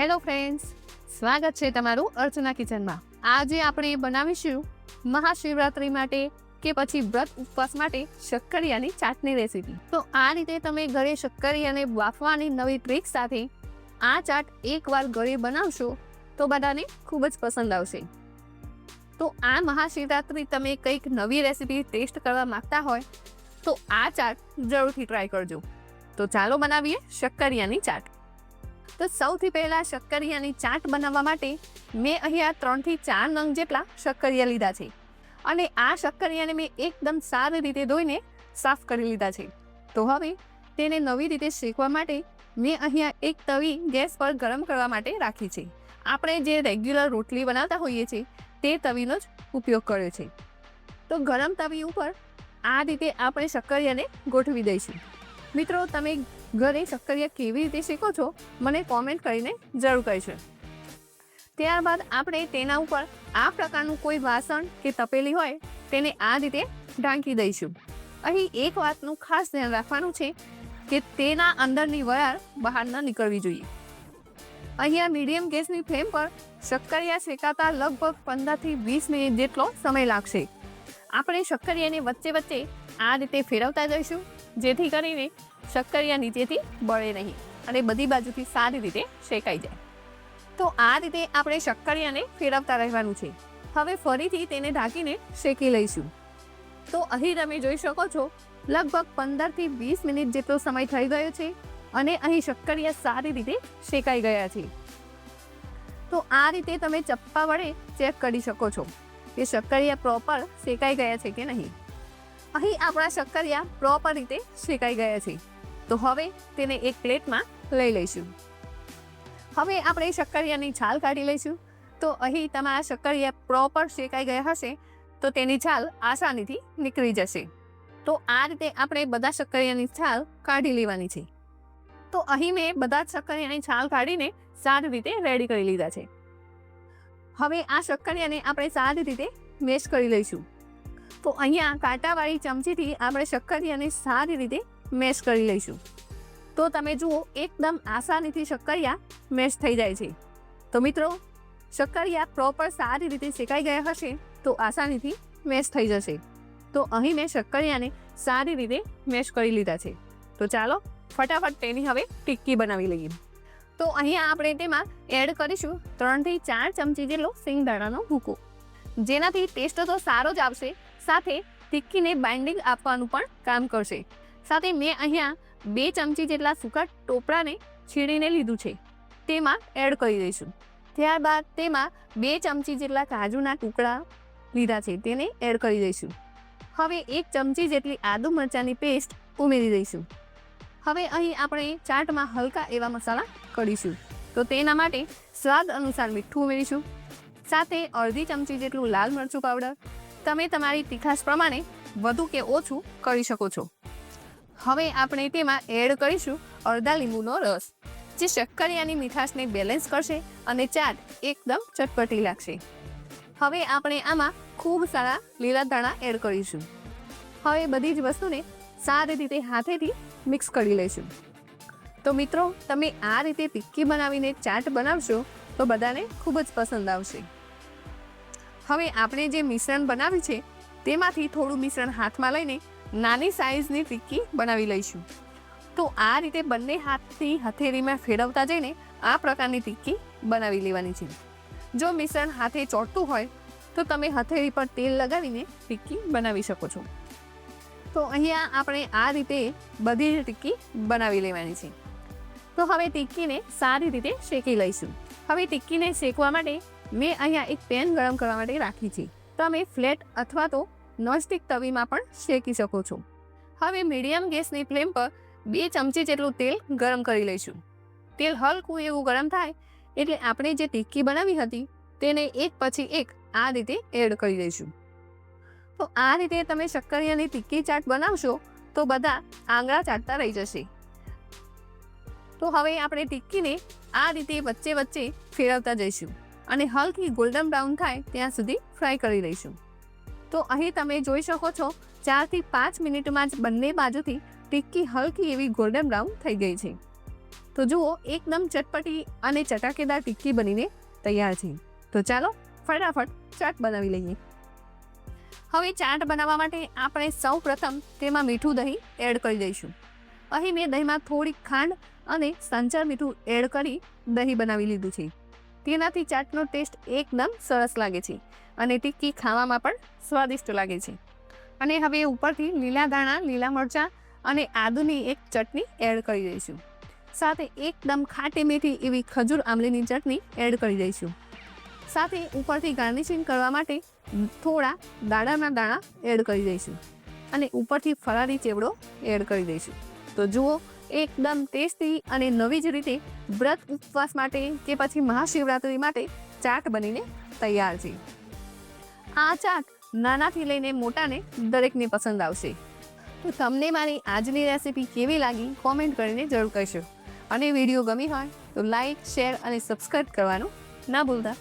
Hello friends સ્વાગત છે તમારું અર્ચના કિચનમાં. આજે આપણે બનાવીશું મહાશિવરાત્રી માટે કે પછી વ્રત ઉપવાસ માટે શક્કરિયાની ચાટની રેસીપી. તો આ રીતે તમે ઘરે શક્કરિયાને બાફવાની નવી ટ્રીક સાથે આ ચાટ એકવાર ઘરે બનાવશો તો બધાને ખૂબ જ પસંદ આવશે. તો આ મહાશિવરાત્રી તમે કંઈક નવી રેસીપી ટેસ્ટ કરવા માંગતા હોય તો આ ચાટ જરૂરથી ટ્રાય કરજો. તો ચાલો બનાવીએ શક્કરિયાની ચાટ. તો સૌથી પહેલાં શક્કરિયાની ચાટ બનાવવા માટે મેં અહીંયા ત્રણથી ચાર નંગ જેટલા શક્કરિયા લીધા છે. અને આ શક્કરિયાને મેં એકદમ સારી રીતે ધોઈને સાફ કરી લીધા છે. તો હવે તેને નવી રીતે શેકવા માટે મેં અહીંયા એક તવી ગેસ પર ગરમ કરવા માટે રાખી છે. આપણે જે રેગ્યુલર રોટલી બનાવતા હોઈએ છીએ, તે તવીનો જ ઉપયોગ કર્યો છે. તો ગરમ તવી ઉપર આ રીતે આપણે શક્કરિયાને ગોઠવી દઈશું. મિત્રો, તમે ઘરે ચક્કરિયા કેવી રીતે શીખો છો, મને કોમેન્ટ કરીને જરૂર કહેશે ત્યારબાદ આપણે તેના ઉપર આ પ્રકારનું કોઈ વાસણ કે તપેલી હોય, તેને આ રીતે ઢાંકી દઈશું. અહીં એક વાતનું ખાસ ધ્યાન રાખવાનું છે કે તેના અંદરની વરાળ બહાર ન નીકળવી જોઈએ. અહીંયા મીડિયમ ગેસની ફ્લેમ પર શક્કરિયા શેકાતા લગભગ પંદરથી વીસ મિનિટ જેટલો સમય લાગશે. આપણે શક્કરિયાને વચ્ચે વચ્ચે આ રીતે ફેરવતા જઈશું, જેથી કરીને શક્કરિયા નીચેથી બળે નહીં અને બધી બાજુથી સારી રીતે શેકાઈ જાય. તો આ રીતે આપણે શક્કરિયાને ફેરવતા રહેવાનું છે. હવે ફરીથી તેને ઢાંકીને શેકી લઈશું. તો અહીં તમે જોઈ શકો છો, લગભગ પંદરથી વીસ મિનિટ જેટલો સમય થઈ ગયો છે અને અહીં શક્કરિયા સારી રીતે શેકાઈ ગયા છે. તો આ રીતે તમે ચપ્પા વડે ચેક કરી શકો છો કે શક્કરિયા પ્રોપર શેકાઈ ગયા છે કે નહીં. અહીં આપણા શક્કરિયા પ્રોપર રીતે શેકાઈ ગયા છે. તો હવે તેને એક પ્લેટમાં લઈ લઈશું. હવે આપણે શક્કરિયાની છાલ કાઢી લઈશું. તો અહીં તમારા શક્કરિયા પ્રોપર શેકાઈ ગયા હશે, તો તેની છાલ આસાનીથી નીકળી જશે. તો આ રીતે આપણે બધા શક્કરિયાની છાલ કાઢી લેવાની છે. તો અહીં મેં બધા જ શક્કરિયાની છાલ કાઢીને સારી રીતે રેડી કરી લીધા છે. હવે આ શક્કરિયાને આપણે સારી રીતે મેશ કરી લઈશું. તો અહીંયા કાંટાવાળી ચમચીથી આપણે શક્કરિયાને સારી રીતે મેશ કરી લઈશું. તો તમે જુઓ, એકદમ આસાનીથી શક્કરિયા મેશ થઈ જાય છે. તો મિત્રો, શક્કરિયા પ્રોપર સારી રીતે શેકાઈ ગયા હશે તો આસાનીથી મેશ થઈ જશે. તો અહીં મેં શક્કરિયાને સારી રીતે મેશ કરી લીધા છે. તો ચાલો, ફટાફટ તેની હવે ટિક્કી બનાવી લઈએ. તો અહીંયા આપણે તેમાં એડ કરીશું ત્રણથી ચાર ચમચી જેટલો સિંગદાણાનો ભૂકો. જેનાથી ટેસ્ટ તો સારો જ આવશે, સાથે ટિક્કીને બાઇન્ડિંગ આપવાનું પણ કામ કરશે. સાથે મેં અહીંયા બે ચમચી જેટલા સૂકા ટોપરાને છીણીને લીધું છે. તેમાં એડ કરી દઈશું. ત્યારબાદ તેમાં બે ચમચી જેટલા કાજુના ટુકડા લીધા છે, તેને એડ કરી દઈશું. હવે એક ચમચી જેટલી આદુ મરચાંની પેસ્ટ ઉમેરી દઈશું. હવે અહીં આપણે ચાટમાં હલકા એવા મસાલા કરીશું. તો તેના માટે સ્વાદ અનુસાર મીઠું ઉમેરીશું. સાથે અડધી ચમચી જેટલું લાલ મરચું પાવડર. તમે તમારી તીખાશ પ્રમાણે વધુ કે ઓછું કરી શકો છો. હવે આપણે તેમાં એડ કરીશું અડધા લીંબુનો રસ, જે શક્કરિયાની મીઠાશને બેલેન્સ કરશે અને ચાટ એકદમ ચટપટી લાગશે. હવે આપણે આમાં ખૂબ સારા લીલા ધાણા એડ કરીશું. હવે બધી જ વસ્તુને સારી રીતે હાથેથી મિક્સ કરી લઈશું. તો મિત્રો, તમે આ રીતે ટિક્કી બનાવીને ચાટ બનાવશો તો બધાને ખૂબ જ પસંદ આવશે. હવે આપણે જે મિશ્રણ બનાવ્યું છે, તેમાંથી થોડું મિશ્રણ હાથમાં લઈને નાની સાઇઝની ટિક્કી બનાવી લઈશું. તો આ રીતે બંને હાથથી હથેળીમાં ફેરવતા જઈને આ પ્રકારની ટિક્કી બનાવી લેવાની છે. જો મિશ્રણ હાથે ચોટતું હોય, તો તમે હથેળી પર તેલ લગાવીને ટિક્કી બનાવી શકો છો. તો અહીંયા આપણે આ રીતે બધી જ ટિક્કી બનાવી લેવાની છે. તો હવે ટિક્કીને સારી રીતે શેકી લઈશું. હવે ટિક્કીને શેકવા માટે મેં અહીંયા એક પેન ગરમ કરવા માટે રાખી છે. તમે ફ્લેટ અથવા તો નોનસ્ટિક તવીમાં પણ શેકી શકો છો. હવે મીડિયમ ગેસની ફ્લેમ પર બે ચમચી જેટલું તેલ ગરમ કરી લઈશું. તેલ હલકું એવું ગરમ થાય એટલે આપણે જે ટિક્કી બનાવી હતી તેને એક પછી એક આ રીતે એડ કરી દઈશું. તો આ રીતે તમે શક્કરિયાની ટિક્કી ચાટ બનાવશો તો બધા આંગળા ચાટતા રહી જશે. તો હવે આપણે ટિક્કીને આ રીતે વચ્ચે વચ્ચે ફેરવતા જઈશું અને હલકી ગોલ્ડન બ્રાઉન થાય ત્યાં સુધી ફ્રાય કરી લઈશું. તો અહીં તમે જોઈ શકો છો, ચારથી પાંચ મિનિટમાં જ બંને બાજુથી ટિક્કી હલકી એવી ગોલ્ડન બ્રાઉન થઈ ગઈ છે. તો જુઓ, એકદમ ચટપટી અને ચટાકેદાર ટિક્કી બનીને તૈયાર છે. તો ચાલો, ફટાફટ ચાટ બનાવી લઈએ. હવે ચાટ બનાવવા માટે આપણે સૌ પ્રથમ તેમાં મીઠું દહીં એડ કરી દઈશું. અહીં મેં દહીંમાં થોડીક ખાંડ અને સંચાર મીઠું એડ કરી દહીં બનાવી લીધું છે. તેનાથી ચાટનો ટેસ્ટ એકદમ સરસ લાગે છે અને ટિક્કી ખાવામાં પણ સ્વાદિષ્ટ લાગે છે. અને હવે ઉપરથી લીલા દાણા લીલા મરચાં અને આદુની એક ચટણી એડ કરી દઈશું. સાથે એકદમ ખાટી મીઠી એવી ખજૂર આંબલીની ચટણી એડ કરી દઈશું. સાથે ઉપરથી ગાર્નિશિંગ કરવા માટે થોડા દાડાના દાણા એડ કરી દઈશું. અને ઉપરથી ફરારી ચેવડો એડ કરી દઈશું. તો જુઓ એકદમ ટેસ્ટી અને નવી જ રીતે વ્રત ઉપવાસ માટે કે પછી મહાશિવરાત્રિ માટે ચાટ બનીને તૈયાર છે. આ ચાટ નાનાથી લઈને મોટાને દરેકને પસંદ આવશે. તો તમને મારી આજની રેસીપી કેવી લાગી કોમેન્ટ કરીને જરૂર કહેશો અને વીડિયો ગમી હોય તો લાઈક, શેર અને સબસ્ક્રાઈબ કરવાનું ના ભૂલતા.